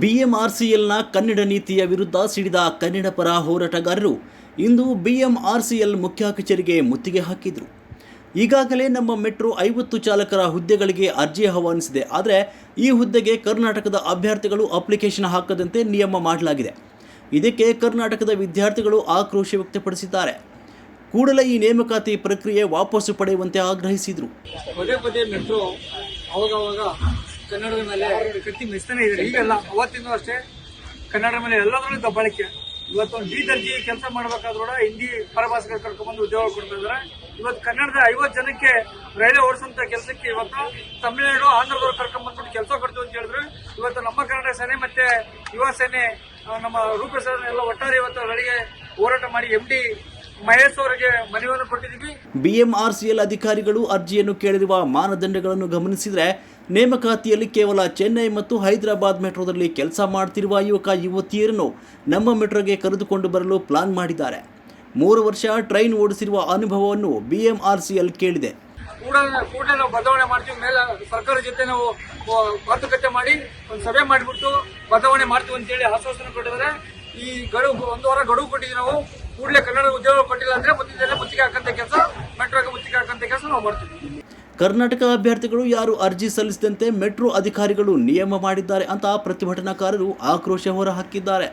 ಬಿಎಂಆರ್ಸಿಎಲ್ನ ಕನ್ನಡ ನೀತಿಯ ವಿರುದ್ಧ ಸಿಡಿದ ಕನ್ನಡ ಪರ ಹೋರಾಟಗಾರರು ಇಂದು ಬಿಎಂಆರ್ಸಿಎಲ್ ಮುಖ್ಯ ಕಚೇರಿಗೆ ಮುತ್ತಿಗೆ ಹಾಕಿದರು. ಈಗಾಗಲೇ ನಮ್ಮ ಮೆಟ್ರೋ ಐವತ್ತು ಚಾಲಕರ ಹುದ್ದೆಗಳಿಗೆ ಅರ್ಜಿ ಆಹ್ವಾನಿಸಿದೆ. ಆದರೆ ಈ ಹುದ್ದೆಗೆ ಕರ್ನಾಟಕದ ಅಭ್ಯರ್ಥಿಗಳು ಅಪ್ಲಿಕೇಶನ್ ಹಾಕದಂತೆ ನಿಯಮ ಮಾಡಲಾಗಿದೆ. ಇದಕ್ಕೆ ಕರ್ನಾಟಕದ ವಿದ್ಯಾರ್ಥಿಗಳು ಆಕ್ರೋಶ ವ್ಯಕ್ತಪಡಿಸಿದ್ದಾರೆ. ಕೂಡಲೇ ಈ ನೇಮಕಾತಿ ಪ್ರಕ್ರಿಯೆ ವಾಪಸ್ಸು ಪಡೆಯುವಂತೆ ಆಗ್ರಹಿಸಿದರು. ಕನ್ನಡದ ಮೇಲೆ ಕತ್ತಿ ಮೆಸ್ತಾನೆ ಇದ್ದಾರೆ. ಈಗಲ್ಲ ಅವತ್ತಿಂದ ಅಷ್ಟೇ ಕನ್ನಡ ಮೇಲೆ ಎಲ್ಲದರಲ್ಲೂ ದಬ್ಬಾಳಿಕೆ. ಇವತ್ತು ಒಂದು ದರ್ಜಿ ಕೆಲಸ ಮಾಡ್ಬೇಕಾದ್ರೂ ಹಿಂದಿ ಪರಭಾಷೆಗಳು ಕರ್ಕೊಂಡ್ಬಂದು ಉದ್ಯೋಗ ಕೊಡ್ತಾ ಇದಾರೆ ಇವತ್ತು ಕನ್ನಡದ ಐವತ್ತು ಜನಕ್ಕೆ ರೈಲ್ವೆ ಓಡಿಸುವಂತ ಕೆಲಸಕ್ಕೆ ಇವತ್ತು ತಮಿಳುನಾಡು, ಆಂಧ್ರದವ್ರು ಕರ್ಕೊಂಡ್ಬಂದ್ಬಿಟ್ಟು ಕೆಲಸ ಕೊಡ್ತೀವಿ ಅಂತ ಹೇಳಿದ್ರು. ಇವತ್ತು ನಮ್ಮ ಕನ್ನಡ ಸೇನೆ ಮತ್ತೆ ಯುವ ಸೇನೆ ನಮ್ಮ ರೂಪೇಶ್ ಎಲ್ಲ ಒಟ್ಟಾರೆ ಇವತ್ತು ಅವರಿಗೆ ಹೋರಾಟ ಮಾಡಿ ಎಂ ಡಿ ಮಹೇಶ್ ಅವರಿಗೆ ಮನವಿಯನ್ನು ಕೊಟ್ಟಿದ್ದೀವಿ. ಬಿಎಂಆರ್ಸಿಎಲ್ ಅಧಿಕಾರಿಗಳು ಅರ್ಜಿಯನ್ನು ಕೇಳಿರುವ ಮಾನದಂಡಗಳನ್ನು ಗಮನಿಸಿದರೆ ನೇಮಕಾತಿಯಲ್ಲಿ ಕೇವಲ ಚೆನ್ನೈ ಮತ್ತು ಹೈದರಾಬಾದ್ ಮೆಟ್ರೋದಲ್ಲಿ ಕೆಲಸ ಮಾಡ್ತಿರುವ ಯುವಕ ಯುವತಿಯರನ್ನು ನಮ್ಮ ಮೆಟ್ರೋಗೆ ಕರೆದುಕೊಂಡು ಬರಲು ಪ್ಲಾನ್ ಮಾಡಿದ್ದಾರೆ. ಮೂರು ವರ್ಷ ಟ್ರೈನ್ ಓಡಿಸಿರುವ ಅನುಭವವನ್ನು ಬಿಎಂಆರ್ಸಿಎಲ್ ಕೇಳಿದೆ. ಕೂಡ ಕೂಡಲೇ ನಾವು ಬದಲಾವಣೆ ಮಾಡ್ತೀವಿ. ಮೇಲೆ ಸರ್ಕಾರ ಜೊತೆ ನಾವು ಮಾತುಕತೆ ಮಾಡಿ ಒಂದು ಸಭೆ ಮಾಡಿಬಿಟ್ಟು ಬದಲಾವಣೆ ಮಾಡ್ತೀವಿ ಅಂತೇಳಿ ಆಶ್ವಾಸನೆ ಕೊಟ್ಟಿದ್ದಾರೆ. ಈ ಗಡುವು ಒಂದು ವಾರ ಗಡುವು ಕೊಟ್ಟಿದ್ದೀವಿ ನಾವು. ಕೂಡಲೇ ಕನ್ನಡ ಉದ್ಯೋಗ ಕೊಟ್ಟಿಲ್ಲ ಅಂದ್ರೆ ಮುಂದಿನ ಮುತ್ತಿಗೆ ಹಾಕಂತ ಕೆಲಸ ಮೆಟ್ರೋಗೆ ಮುತ್ತಿಗೆ ಹಾಕಂತ ಕೆಲಸ ನಾವು ಮಾಡ್ತೀವಿ. ಕರ್ನಾಟಕ ಅಭ್ಯರ್ಥಿಗಳು ಯಾರು ಅರ್ಜಿ ಸಲ್ಲಿಸದಂತೆ ಮೆಟ್ರೋ ಅಧಿಕಾರಿಗಳು ನಿಯಮ ಮಾಡಿದ್ದಾರೆ ಅಂತ ಪ್ರತಿಭಟನಾಕಾರರು ಆಕ್ರೋಶ ಹೊರಹಾಕಿದ್ದಾರೆ.